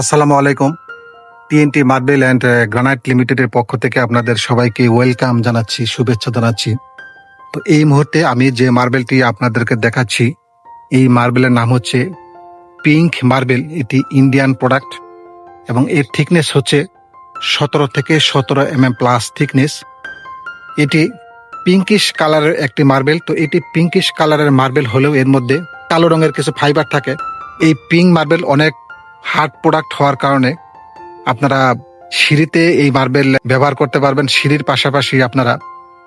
আসসালামু আলাইকুম। TNT marble and granite লিমিটেডের পক্ষ থেকে আপনাদের সবাইকে ওয়েলকাম জানাচ্ছি, শুভেচ্ছা জানাচ্ছি। তো এই মুহূর্তে আমি যে মার্বেলটি আপনাদেরকে দেখাচ্ছি, এই মার্বেলের নাম হচ্ছে পিঙ্ক মার্বেল এটি ইন্ডিয়ান প্রোডাক্ট এবং এর থিকনেস হচ্ছে সতেরো থেকে সতেরো এম এম প্লাস থিকনেস এটি পিঙ্কিশ কালারের একটি মার্বেল তো এটি পিঙ্কিশ কালারের মার্বেল হলেও এর মধ্যে কালো রঙের কিছু ফাইবার থাকে। এই পিঙ্ক মার্বেল অনেক হার্ড প্রোডাক্ট হওয়ার কারণে আপনারা সিঁড়িতে এই মার্বেল ব্যবহার করতে পারবেন। সিঁড়ির পাশাপাশি আপনারা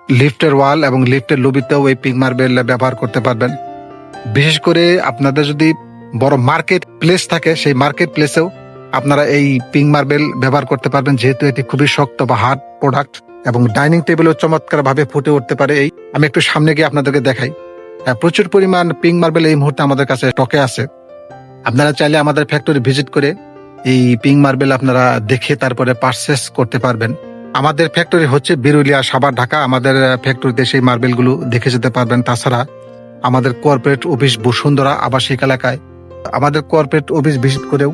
লিফটের ওয়াল এবং লিফটের লবিতেও এই পিঙ্ক মার্বেল ব্যবহার করতে পারবেন। বিশেষ করে আপনাদের যদি বড় মার্কেট প্লেস থাকে, সেই মার্কেট প্লেসেও আপনারা এই পিঙ্ক মার্বেল ব্যবহার করতে পারবেন, যেহেতু এটি খুবই শক্ত বা হার্ড প্রোডাক্ট এবং ডাইনিং টেবিলও চমৎকার ভাবে ফুটে উঠতে পারে এই। আমি একটু সামনে গিয়ে আপনাদেরকে দেখাই। প্রচুর পরিমাণ পিঙ্ক মার্বেল এই মুহূর্তে আমাদের কাছে স্টকে আছে। আপনারা চাইলে আমাদের ফ্যাক্টরি ভিজিট করে এই পিঙ্ক মার্বেল আপনারা দেখে তারপরে পারচেস করতে পারবেন। আমাদের ফ্যাক্টরি হচ্ছে বিরুলিয়া সাবার ঢাকা। আমাদের ফ্যাক্টরিতে সেই মার্বেলগুলো দেখে যেতে পারবেন। তাছাড়া আমাদের কর্পোরেট অফিস বসুন্ধরা আবাসিক এলাকায় আমাদের কর্পোরেট অফিস ভিজিট করেও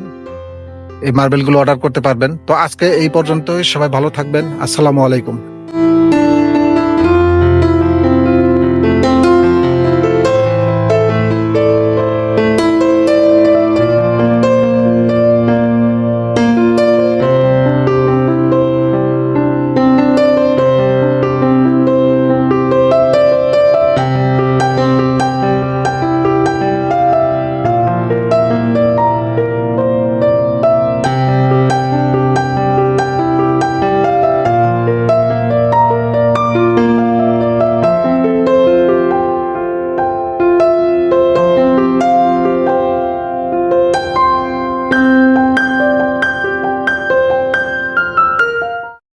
এই মার্বেলগুলো অর্ডার করতে পারবেন। তো আজকে এই পর্যন্তই। সবাই ভালো থাকবেন। আসসালামু আলাইকুম।